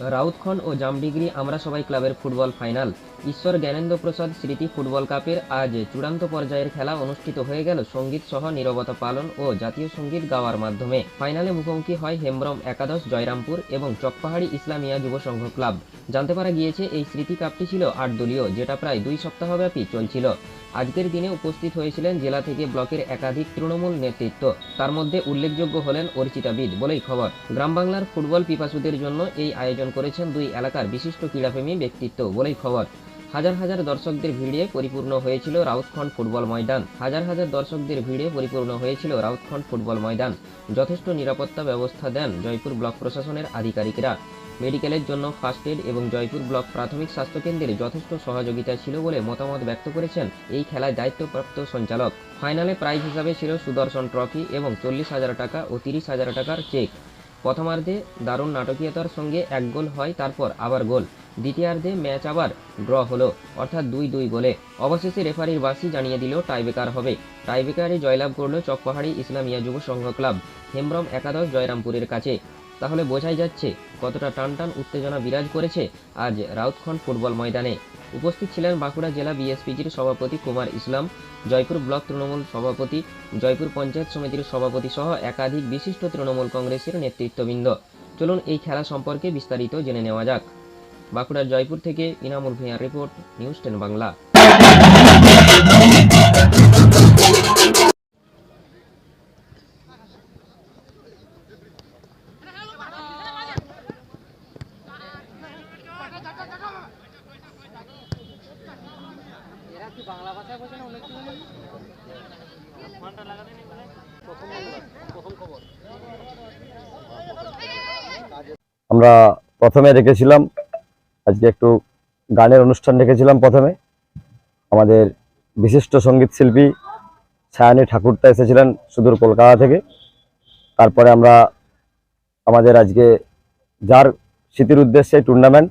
রাউতখন ও জামডিগ্রি আমরা সবাই ক্লাবের ফুটবল ফাইনাল। ঈশ্বর জ্ঞানেন্দ্র প্রসাদ স্মৃতি ফুটবল কাপের আজ চূড়ান্ত পর্যায়ের খেলা অনুষ্ঠিত হয়ে গেল সংগীত সহ নীরবতা পালন ও জাতীয় সংগীত গাওয়ার মাধ্যমে। ফাইনালে মুখোমুখি হয় হেমব্রম একাদশ, জয়রামপুর এবং চকপাহাড়ি ইসলামিয়া যুব সংঘ ক্লাব। জানতে পারা গিয়েছে, এই স্মৃতি কাপটি ছিল আট দলীয় যেটা প্রায় দুই সপ্তাহব্যাপী চলছিল। আজকের দিনে উপস্থিত হয়েছিলেন জেলা থেকে ব্লকের একাধিক তৃণমূল নেতৃত্ব। তার মধ্যে উল্লেখযোগ্য হলেন অর্চিতাবিদ বলেই খবর। গ্রাম বাংলার ফুটবল পিপাসুদের জন্য এই আয়োজন করেছেন দুই এলাকার বিশিষ্ট ক্রীড়াপ্রেমী ব্যক্তিত্ব। বলেই খবর। হাজার হাজার দর্শকদের ভিড়ে পরিপূর্ণ হয়েছিল রাউতখন্ড ফুটবল ময়দান। হাজার হাজার দর্শকদের ভিড়ে পরিপূর্ণ হয়েছিল রাউতখন্ড ফুটবল ময়দান। যথেষ্ট নিরাপত্তা ব্যবস্থা দেন জয়পুর ব্লক প্রশাসনের আধিকারিকরা। মেডিকেলের জন্য ফার্স্ট এড এবং জয়পুর ব্লক প্রাথমিক স্বাস্থ্যকেন্দ্রে যথেষ্ট সহযোগিতা ছিল বলে মতামত ব্যক্ত করেছেন এই খেলায় দায়িত্বপ্রাপ্ত সঞ্চালক। ফাইনালে প্রাইজ হিসাবে ছিল সুদর্শন ট্রফি এবং চল্লিশ হাজার টাকা ও তিরিশ হাজার টাকার চেক। প্রথমার্ধে দারুণ নাটকীয়তার সঙ্গে এক গোল হয়, তারপর আবার গোল। দ্বিতীয়ার্ধে ম্যাচ আবার ড্র হলো, অর্থাৎ দুই দুই গোলে। অবশেষে রেফারির বাসি জানিয়ে দিল টাইবেকার হবে। টাইবেকারে জয়লাভ করল চকপাহাড়ি ইসলামিয়া যুব সংঘ ক্লাব, হেমব্রম একাদশ জয়রামপুরের কাছে। তাহলে বোঝাই যাচ্ছে কতটা টান টান উত্তেজনা বিরাজ করেছে আজ রাউতখন্ড ফুটবল ময়দানে। উপস্থিত ছিলেন বাঁকুড়া জেলা বিএসপিজির সভাপতি কুমার ইসলাম, জয়পুর ব্লক তৃণমূল সভাপতি, জয়পুর পঞ্চায়েত সমিতির সভাপতি সহ একাধিক বিশিষ্ট তৃণমূল কংগ্রেসের নেতৃত্ববৃন্দ। চলুন এই খেলা সম্পর্কে বিস্তারিত জেনে নেওয়া যাক। বাঁকুড়ার জয়পুর থেকে ইনামুল ভূঁইয়ার রিপোর্ট, নিউজ টেন বাংলা। আমরা প্রথমে রেখেছিলাম আজকে একটু গানের অনুষ্ঠান রেখেছিলাম প্রথমে। আমাদের বিশিষ্ট সংগীত শিল্পী ছায়ানী ঠাকুরতা এসেছিলেন সুদূর কলকাতা থেকে। তারপরে আমরা আমাদের আজকে যার স্মৃতির উদ্দেশ্যে টুর্নামেন্ট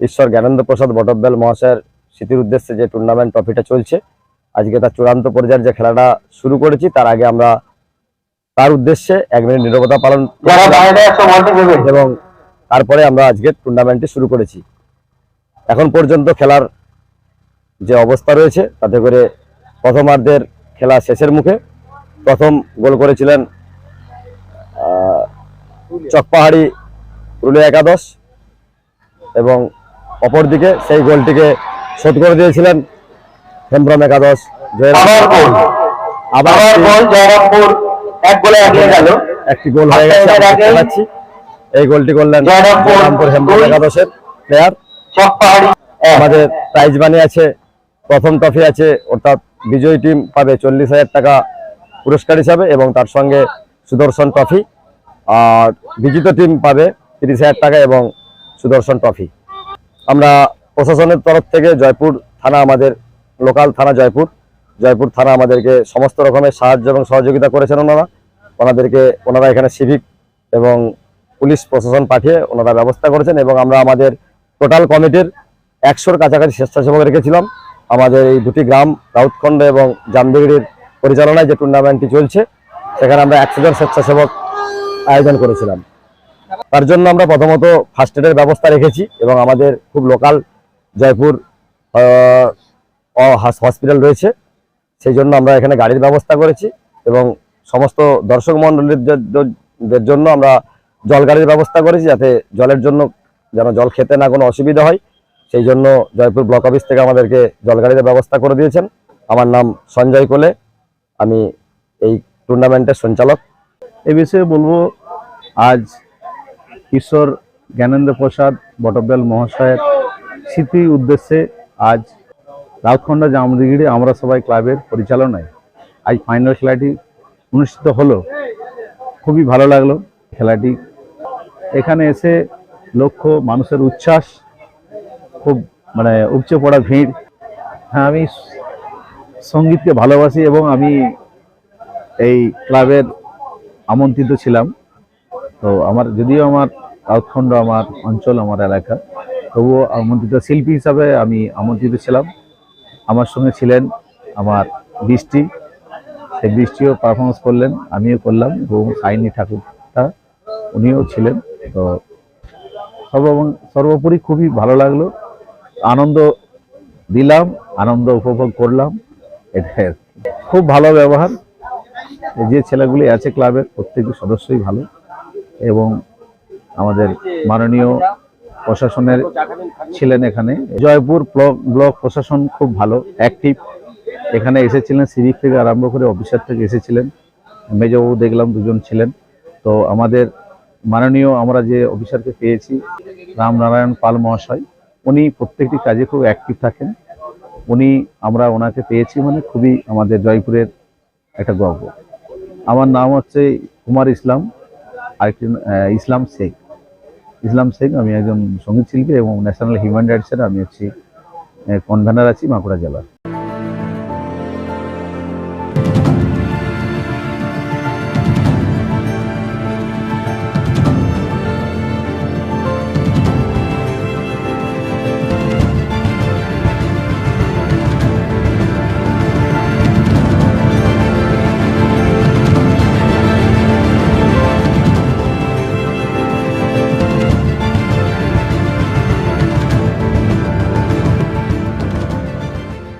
ঈশ্বর জ্ঞানেন্দ্র প্রসাদ বটব্যাল মহাশয়ের স্মৃতির উদ্দেশ্যে যে টুর্নামেন্ট ট্রফিটা চলছে আজকে তার চূড়ান্ত পর্যায়ের যে খেলাটা শুরু করেছি তার আগে আমরা তার উদ্দেশ্যে এক মিনিট নিরবতা পালন এবং তারপরে আমরা আজকে টুর্নামেন্টটি শুরু করেছি। এখন পর্যন্ত খেলার যে অবস্থা রয়েছে তাতে করে প্রথমার্ধের খেলা শেষের মুখে প্রথম গোল করেছিলেন চকপাহাড়ি পুরুলিয়া একাদশ এবং অপরদিকে সেই গোলটিকে শোধ করে দিয়েছিলেন হেমব্রম একাদশ আবার একটি- গোল হয়ে গেছে এই গোলটি করলেন জয়রামপুর জয়রামপুর হেমব্রম একাদশের প্লেয়ার আমাদের প্রাইজ মানি আছে প্রথম ট্রফি আছে অর্থাৎ বিজয়ী টিম পাবে চল্লিশ হাজার টাকা পুরস্কার হিসাবে এবং তার সঙ্গে সুদর্শন ট্রফি আর বিজিত টিম পাবে তিরিশ হাজার টাকা এবং সুদর্শন ট্রফি আমরা প্রশাসনের তরফ থেকে জয়পুর থানা আমাদের, লোকাল থানা জয়পুর। জয়পুর থানা আমাদেরকে সমস্ত রকমের সাহায্য এবং সহযোগিতা করেছেন ওনারা। ওনাদেরকে, ওনারা এখানে সিভিক এবং পুলিশ প্রশাসন পাঠিয়ে ওনারা ব্যবস্থা করেছেন এবং আমরা আমাদের টোটাল কমিটির একশোর কাছাকাছি স্বেচ্ছাসেবক রেখেছিলাম। আমাদের এই দুটি গ্রাম, রাউতখণ্ড এবং জামদিগিরির পরিচালনায় যে টুর্নামেন্টটি চলছে, সেখানে আমরা একশো জন স্বেচ্ছাসেবক আয়োজন করেছিলাম। তার জন্য আমরা প্রথমত ফার্স্ট এডের ব্যবস্থা রেখেছি এবং আমাদের খুব লোকাল জয়পুর হসপিটাল রয়েছে। সেই জন্য আমরা এখানে গাড়ির ব্যবস্থা করেছি এবং সমস্ত দর্শক মণ্ডলীদের জন্য আমরা জল গাড়ির ব্যবস্থা করেছি যাতে জলের জন্য যেন জল খেতে না কোনো অসুবিধা হয়। সেই জন্য জয়পুর ব্লক অফিস থেকে আমাদেরকে জল গাড়ির ব্যবস্থা করে দিয়েছেন। আমার নাম সঞ্জয় কোলে। আমি এই টুর্নামেন্টের সঞ্চালক। এ বিষয়ে বলব, আজ ঈশ্বর জ্ঞানেন্দ্র প্রসাদ বটব্যাল মহাশয়ের স্মৃতি উদ্দেশ্যে আজ রাউতখন্ডা জামদিগিরি আমরা সবাই ক্লাবের পরিচালনায় আজ ফাইনাল খেলাটি অনুষ্ঠিত হলো। খুবই ভালো লাগল খেলাটি। এখানে এসে লক্ষ্য মানুষের উচ্ছ্বাস, খুব মানে উপচে পড়া ভিড়। হ্যাঁ আমি সঙ্গীতকে ভালোবাসি এবং আমি এই ক্লাবের আমন্ত্রিত ছিলাম। তো আমার, যদিও আমার রাউতখণ্ড আমার অঞ্চল, আমার এলাকা তবুও আমন্ত্রিত শিল্পী হিসাবে আমি আমন্ত্রিত ছিলাম। আমার সঙ্গে ছিলেন আমার বৃষ্টি। সেই বৃষ্টিও পারফরমেন্স করলেন, আমিও করলাম এবং সাইনি ঠাকুরটা উনিও ছিলেন। তো সর্ব সর্বোপরি খুবই ভালো লাগল। আনন্দ দিলাম, আনন্দ উপভোগ করলাম, এটাই খুব ভালো ব্যবহার। যে ছেলেগুলি আছে ক্লাবের প্রত্যেকটি সদস্যই ভালো এবং আমাদের মাননীয় প্রশাসনের ছিলেন এখানে। জয়পুর ব্লক ব্লক প্রশাসন খুব ভালো অ্যাক্টিভ এখানে এসেছিলেন, সিভিক থেকে আরম্ভ করে অফিসার থেকে এসেছিলেন। মেজবাবু দেখলাম, দুজন ছিলেন। তো আমাদের মাননীয়, আমরা যে অফিসারকে পেয়েছি, রামনারায়ণ পাল মহাশয়, উনি প্রত্যেকটি কাজে খুব অ্যাক্টিভ থাকেন। উনি, আমরা ওনাকে পেয়েছি মানে খুবই আমাদের জয়পুরের একটা গর্ব। আমার নাম হচ্ছে কুমার ইসলাম, আরেকটি ইসলাম শেখ। ইসলাম সিং আমি একজন সংগীত শিল্পী এবং ন্যাশনাল হিউম্যান রাইটসের আমি হচ্ছি কনভেনার আছি বাঁকুড়া জেলার।